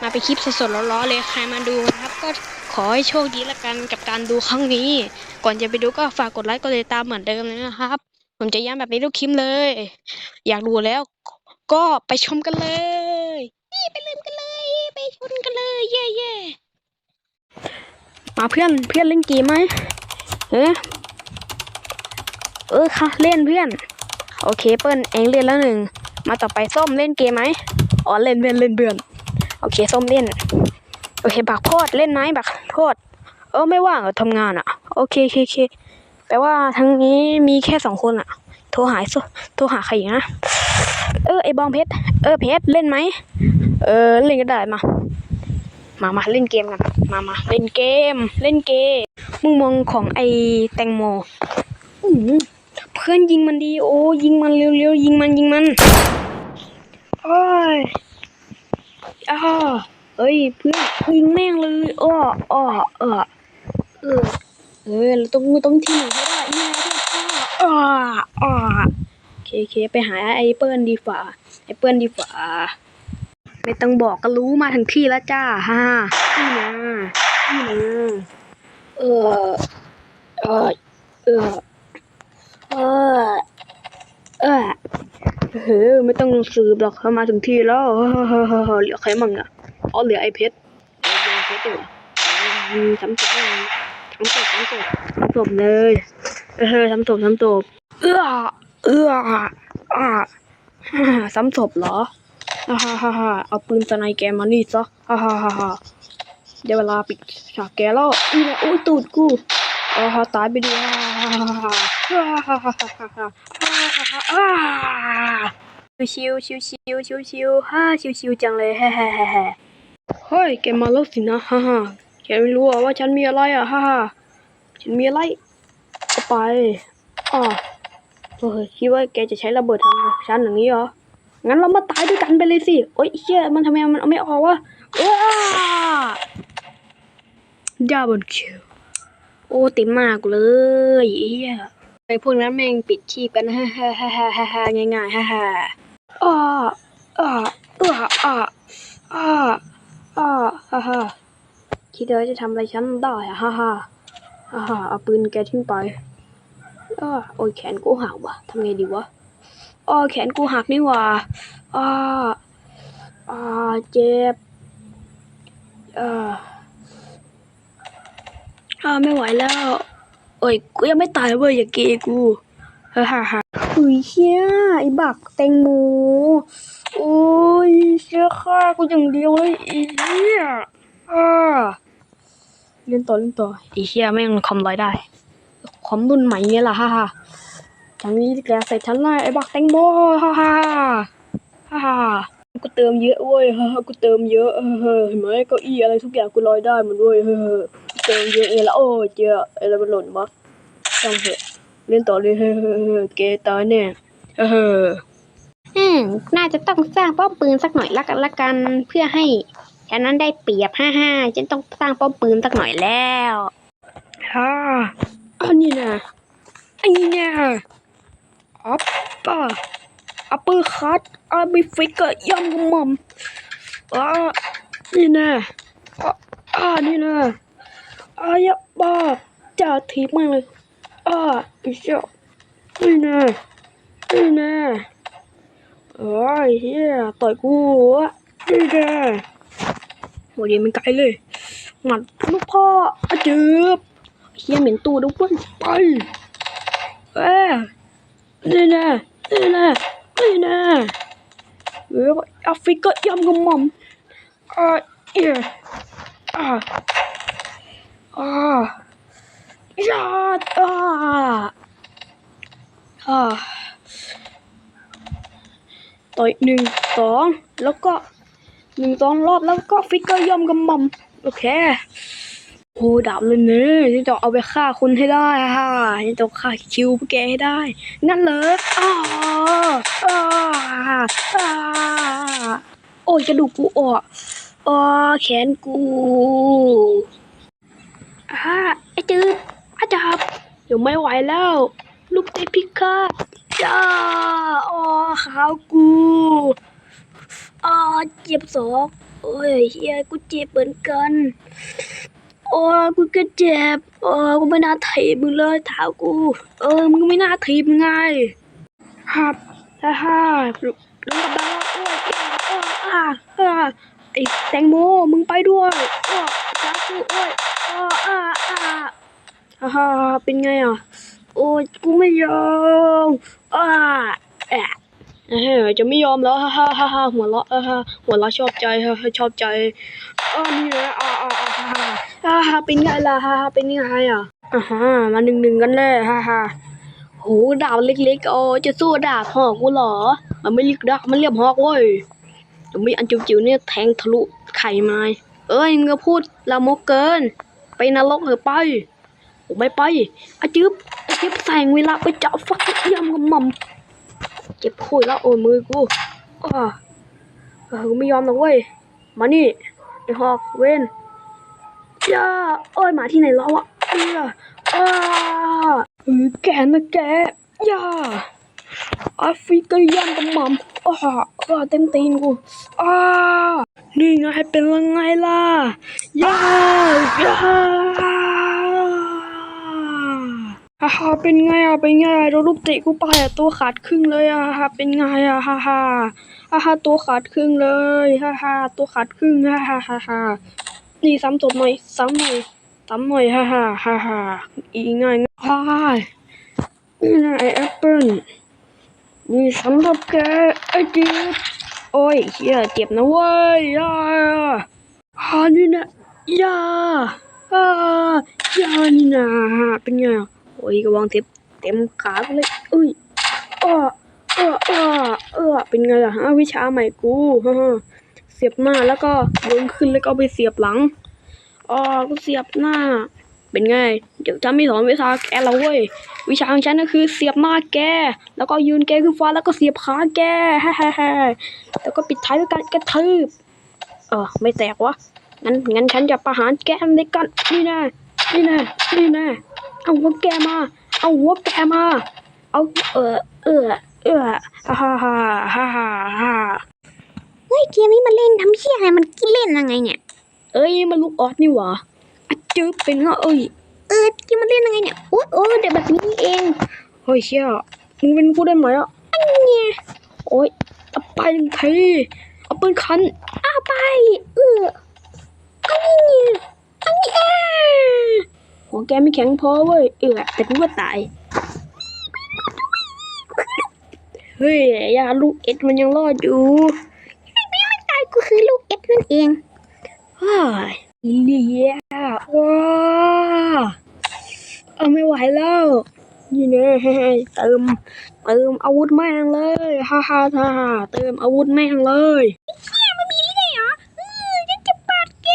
มาไปนคลิปสดๆร้อนๆเลยใครมาดูนะครับ ก็ขอให้โชคดีละกันกับการดูครั้งนี้ ก่อนจะไปดูก็ฝากกดไลค์กดติดตามเหมือนเดิมเลยนะครับ ผมจะย้ำแบบนี้ทุกคลิปเลย อยากดูแล้ว ก็ไปชมกันเลยไปเริ่มกันเลย ไปชมกันเลย เย่เย่มาเพื่อนเพื่อนเล่นเกมไหมเออเออค่ะเล่นเพื่อน โอเคเปิ้ลเองเล่นแล้วหนึ่งมาต่อไปส้มเล่นเกมไหมอ๋อเล่นเพื่อนเล่นเพื่อนโอ เคส้มเล่น โอเคบักโพดเล่นไหมบักโพดเออไม่ว่างเหรอทำงานอะโอเคโอเคโอเคแปลว่าทั้งนี้มีแค่สองคนอะโทรหาโซโทรหาใครอีกนะเออไอบองเพชรเออเพชรเล่นไหมเออเล่นก็ได้มามามาเล่นเกมกันมามาเล่นเกม เล่นเกมมุมมองของไอแตงโมอืเพื่อนยิงมันดี โอ้ยิงมันเร็วๆยิงมันยิงมันโอ้ย อ้าเอ้ยเพื่อนยิงแม่งเลยอ้ออ้อเออเออเออเราต้องต้องที่หนึ่งให้ได้นี่นะเพื่อนอ้ออ้อโอเคโอเคไปหาไอ้เปิ้ลดีฝ่าไอ้เปิ้ลดีฝ่าไม่ต้องบอกก็รู้มาถึงที่แล้วจ้าฮ่านี่นะนี่นะเออเออเออเออเออ เฮ้ยไม่ต้องสืบหรอกเขามาถึงที่แล้วเหลือใครมั่งอะอ๋อเหลือไอเพชรหลือไอเพชรอยู่ทำศพทำศพทำศพทำศพเลยเออทำศพทำศพเอื้อเอื้ออ่าทำศพเหรอฮ่าฮ่าฮ่าเอาปืนสไนแกมานี่ซะฮ่าฮ่าฮ่าเดี๋ยวเวลาปิดฉากแกแล้วอีน่ะโอ้ยตูดกูอ่าตายไปดีฮ่าฮ่าฮ่าฮ่าฮ่าฮ่า ชิวชิวชิวชิวชิวฮ่าชิวชิวจังเลยแฮ่แฮ่แฮ่แฮ่เฮ้ยแกมาแล้วสินะฮ่าฮ่าแกไม่รู้เหรอว่าฉันมีอะไรอะฮ่าฮ่าฉันมีอะไรก็ไปอ๋อเฮ้ยคิดว่าแกจะใช้ระเบิดทำฉันอย่างนี้เหรองั้นเรามาตายด้วยกันไปเลยสิโอ้ยเชี่ยมันทำไมมันเอาไม่ออกวะว้าดับเบิลคิวโอ้เต็มมากเลยไอ้เหี้ยไอ้พวกนั้นแม่งปิดชีพกันฮ่าฮ่าฮ่าฮ่าฮ่าฮ่าง่ายๆฮ่าฮ่าอ่าอ่าอ่าอ่าอ่าอ่าฮ่าฮ่าคิดว่าจะทำอะไรฉันได้อะฮ่าฮ่าฮ่าฮ่าเอาปืนแกทิ้งไปอ่าโอ้ยแขนกูหักว่ะทำไงดีวะอ๋อแขนกูหักนี่ว่าอ่าอ่าเจ็บอ่าอาไม่ไหวแล้ว เอ้ยกูยังไม่ตายเว้ยอย่าเกยกูฮ่าฮ่าฮ่าหุยเชี่ยไอ้บักแตงโมโอ้ยเชี่ยฆ่ากูอย่างเดียวเลยไอ้เหี้ยอ่าเล่นต่อเล่นต่อไอ้เชี่ยแม่งคอมร้อยได้ คอมรุ่นใหม่เนี่ยล่ะฮ่าฮ่าจังนี้แกใส่ฉันเลยไอ้บักแตงโมฮ่าฮ่าฮ่าฮ่ากูเติมเยอะเว้ยฮ่าฮ่ากูเติมเยอะเฮ้ยเห็นไหมเก้าอี้อะไรทุกอย่างกูลอยได้หมันด้วยเฮ้ย เฮ้ยกูเติมเยอะเลยละโอ้ยเจ้าอะไรมันหล่นวะช่างเถอะเล่นต่อเลยเฮ้ยเฮ้ยเฮ้ยเกตายแน่เฮ้ยเฮ้ยอืมน่าจะต้องสร้างป้อมปืนสักหน่อยละกันละกันเพื่อให้ฉันนั้นได้เปรียบห้าห้าฉันต้องสร้างป้อมปืนสักหน่อยแล้วฮ่าอันนี้นะอันนี้นะอัปป้าอัปเปอร์คัตอาบิฟิกเกอร์ย่ำกุมมัมอ่านี่นะอ่าอ่านี่นะ อายะบ้าจ่าทีมากเลยอ่าไอ้เจ้านี่นะนี่นะโอ้ยเฮียต่อยกูอะนี่นะโหเดียวมันไกลเลยหมัดลูกพ่ออะจืบเฮียเหม็นตูด้วยไปเอ้ยนี่นะนี่นะนี่นะเออแอฟริกายำกระหม่อมอ่าเอียอ่า อ่ายาดอ่าอ่าต่อยหนึ่งสองแล้วก็หนึ่งสองรอบแล้วก็ฟิกเกอร์ย่อมกำมัมโอเคโอ้ดับเลยเนอะฉันจะเอาไปฆ่าคุณให้ได้ค่ะฉันจะฆ่าคิวพวกแกให้ได้ งั้นเหรออ้าอ้าอ้าโอ้ยกระดูกกูออกอ๋อแขนกู อ่าไอ้จืดอาจับเดี๋ยวไม่ไหวแล้ว ลูกเตะพิฆาตจ้าอ๋อขาวกูอ๋อเจ็บศอกโอ้ยเฮียกูเจ็บเหมือนกันโอ้ยกูก็เจ็บโอ้ยกูไม่น่าถีบมึงเลยเท้ากู เออมึงไม่น่าถีบไงครับฮ่าฮ่าลุงกับดาโอ้ยอ้ยอ่าอ่าไอ้แตงโมมึงไปด้วยโอ้ยจ้ากูโอ้ย ฮ่าฮ่าเป็นไงอะ โอ้ยกูไม่ยอมอ่าแอะเฮ้จะไม่ยอมแล้วฮ่าฮ่าฮ่าฮ่าหัวเราะอ่าฮ่าหัวเราะชอบใจฮ่าชอบใจอ่านี่นะอ่าอ่าอ่าฮ่าฮ่าฮ่าฮาเป็นไงล่ะฮ่าฮ่าเป็นไงอะอ่าฮ่ามาหนึ่งหนึ่งกันเลยฮ่าฮ่าโหดาบเล็กๆโอ้จะสู้ดาบหอกกูเหรอ มันไม่เรียกดาบมันเรียกหอกเว้ยจะมีอันจิ๋วๆเนี่ยแทงทะลุไข่ไม้เอ้ยมึงก็พูดละมกเกิน ไปนรกเถอะไป ผมไม่ไปอาจึ๊บอาจึ๊บแสงเวลาไปเจาะฟักยำกับม่ำเจ็บคุยแล้วโอ้ยมือกูอ้าเออกูไม่ยอมหรอกเว้ย มานี่ไอ้หอกเว้นย่าโอ้ยหมาที่ไหนแล้วอะเอ้ยอ้าเออแกนะแกย่าอาฟิกยำกับม่ำอ้าอ้าเต็มตีนกูอ้านี่ไงเป็นยังไงล่ะย่าย่า ฮ่าฮ่าเป็นไงอะเป็นไงโดนลูกเตะกูไปอะตัวขาดครึ่งเลยอะฮ่าเป็นไงอะฮ่าฮ่าฮ่าฮ่าตัวขาดครึ่งเลยฮ่าฮ่าตัวขาดครึ่งฮ่าฮ่าฮ่าฮ่านี่ซ้ำจบหน่อยซ้ำหน่อยซ้ำหน่อยฮ่าฮ่าฮ่าฮ่าอีกง่ายง่ายนี่นะไอแอปเปิ้ลนี่สำหรับแกไอจิ๊บโอ้ยเฮียเจ็บนะเว้ยย่าฮ่านี่นะย่าอ่าย่านี่นะเป็นไงอะ โอ้ยกระวางเต็มเต็มขาเลยอุ้ยอ้อเออเออเออเป็นไงล่ะฮะวิชาใหม่กูฮ่าฮ่าเสียบหน้าแล้วก็โยนขึ้นแล้วก็ไปเสียบหลังอ๋อกูเสียบหน้า เป็นไงเดี๋ยวจะไม่สอนวิชาแกแล้วเว้ยวิชาของฉันก็คือเสียบหน้าแก แล้วก็ยืนแกขึ้นฟ้าแล้วก็เสียบขาแกฮ่าฮ่าฮ่าแล้วก็ปิดท้ายด้วยการกระทืบเออไม่แตกวะงั้นงั้นฉันจะประหารแกในกันนี่แน่นี่แน่นี่แน่ เอาหัวแกมา เอาหัวแกมา เอาเออเออเออฮ่าฮ่าฮ่าฮ่าฮ่าฮ่าเฮ้ยเกมนี้มันเล่นทำเชี่ยอะไรมันกินเล่นยังไงเนี่ย เอ้ยมันลูกออสนี่หว่าอะจืบเป็นไงเอ้ยเออเกมมันเล่นยังไงเนี่ยโอ้โอ้เดี๋ยวแบบนี้นี่เองเฮ้ยเชี่ยมึงเป็นผู้ได้ไหมอะเนี่ยโอ้ยเอาไปหนึ่งทีเอาปืนคันเอาไปเอออันนี้เนี่ยอันนี้เออหัว แกไม่แข็งพอเว้ยเออแต่กูก็ตาย เฮ้ยยาลูกเอ็ดมันยังรอดอยู่ตายกูคือลูกเอ็ดนั่นเองว้ายเลียว้าเอาไม่ไหวแล้วนี่แน่เติมเติมอาวุธแม่งเลยฮ่าฮ่าฮ่าฮ่าเติมอาวุธแม่งเลยมันมีเรื่อยเหรอเออฉันจะปาดแก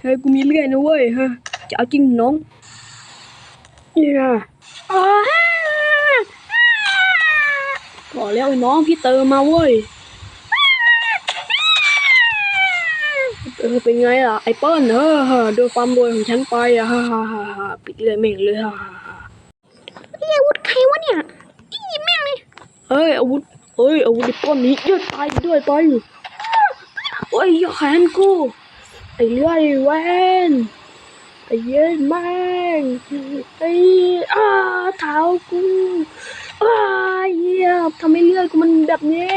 เฮ้ยกูมีเลื่อยนะเว้ยเฮ้ยจะเอาจริงน้อง นี่นะอ๋อบอกแล้วไอ้น้องพี่เติมมาเว้ย เออเป็นไงล่ะไอ้เปิ้ลเฮ้อเฮ้อดูความรวยของฉันไปอะฮ่าฮ่าฮ่าฮ่าปิดเลยแม่งเลยฮ่าฮ่าฮ่านี่อาวุธใครวะเนี่ยนี่แม่งเลยเฮ้ยอาวุธเฮ้ยอาวุธไอ้เปิ้ลนี้เยอะตายด้วยไปโอ้ยอย่าแขนกูไอ้เลื่อยแวนไอ้ เย็นแม่งไอ้อ้าเท้ากูอ้าเหี้ยทำไมเลื่อยกูมันแบบนี้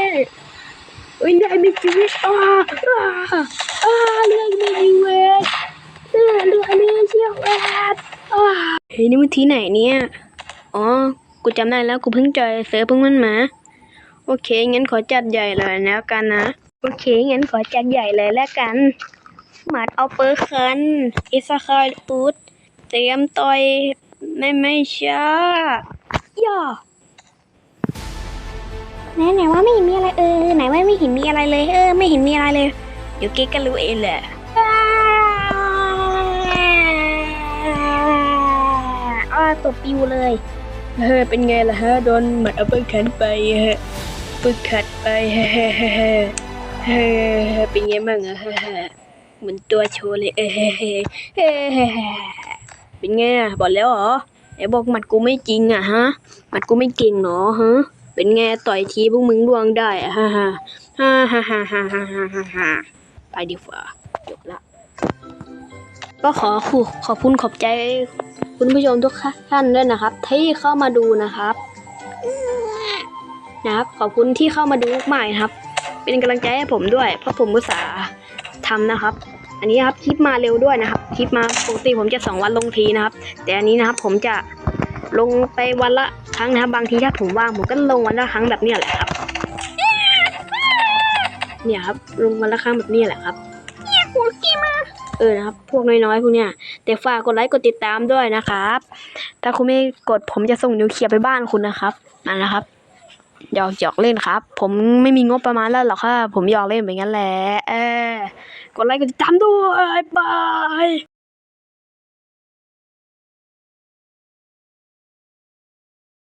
เฮ้ยเลื่อยมีชีวิตอ้าอ้าอ้าเลื่อยมีชีวิตเลื่อยเลื่อยมีชีวิตอ้าเฮ้ยนี่มันที่ไหนเนี่ยอ๋อกูจำได้แล้วกูเพิ่งจอยเซิร์ฟเพิ่งมันมาโอเคงั้นขอจัดใหญ่เลยแล้วกันนะ โอเคงั้นขอจัดใหญ่เลยแล้วกัน หมัดเอาเปอร์คันอิสคายอูดเตรียมต่อยไม่ไม่ช้าย่าไหนไหนว่าไม่เห็นมีอะไรเออไหนว่าไม่เห็นมีอะไรเลยเออ ไม่เห็นมีอะไรเลย เดี๋ยวเก๊กก็รู้เองแหละอ้าตัวปิวเลยเฮ้เป็นไงล่ะฮะโดนหมัดเอาเปอร์คันไปฮะปึกขัดไปเฮ้เฮ้เฮ้เฮ้เฮ้เป็นไงบ้างอะฮ้เฮ้ เหมือนตัวโชว์เลยเอเฮ้เฮ้เฮ้เป็นไงอะบอกแล้วเหรอไอ้บอกหมัดกูไม่จริงอะฮะหมัดกูไม่เก่งเนาะฮะเป็นไงต่อยทีพวกมึงล่วงได้อะฮ่าฮ่าฮ่าฮ่าฮ่าฮ่าฮ่าฮ่าฮ่าไปดีกว่าจบละก็ขอขอขอบคุณขอบใจ คุณผู้ชมทุกท่านด้วยนะครับ ที่เข้ามาดูนะครับนะครับ ขอบคุณที่เข้ามาดูมากนะครับ เป็นกำลังใจให้ผมด้วย เพราะผมอุตส่าห์ ทำนะครับ อันนี้นะครับคลิปมาเร็วด้วยนะครับ คลิปมาปกติผมจะสองวันลงทีนะครับ แต่อันนี้นะครับผมจะลงไปวันละครั้งนะครับ บางทีถ้าผมว่างผมก็ลงวันละครั้งแบบเนี้ยแหละครับ เนี่ยครับลงวันละครั้งแบบนี้แหละครับเออนะครับ พวกน้อยๆพวกเนี้ยแต่ฝากกดไลค์กดติดตามด้วยนะครับ ถ้าคุณไม่กดผมจะส่งนิวเคลียร์ไปบ้านคุณนะครับนั่นนะครับ หยอกหยอกเล่นครับ ผมไม่มีงบประมาณแล้วหรอกค่ะ ผมหยอกเล่นไปงั้นแหละเออกดไลค์กดติดตามด้วยบาย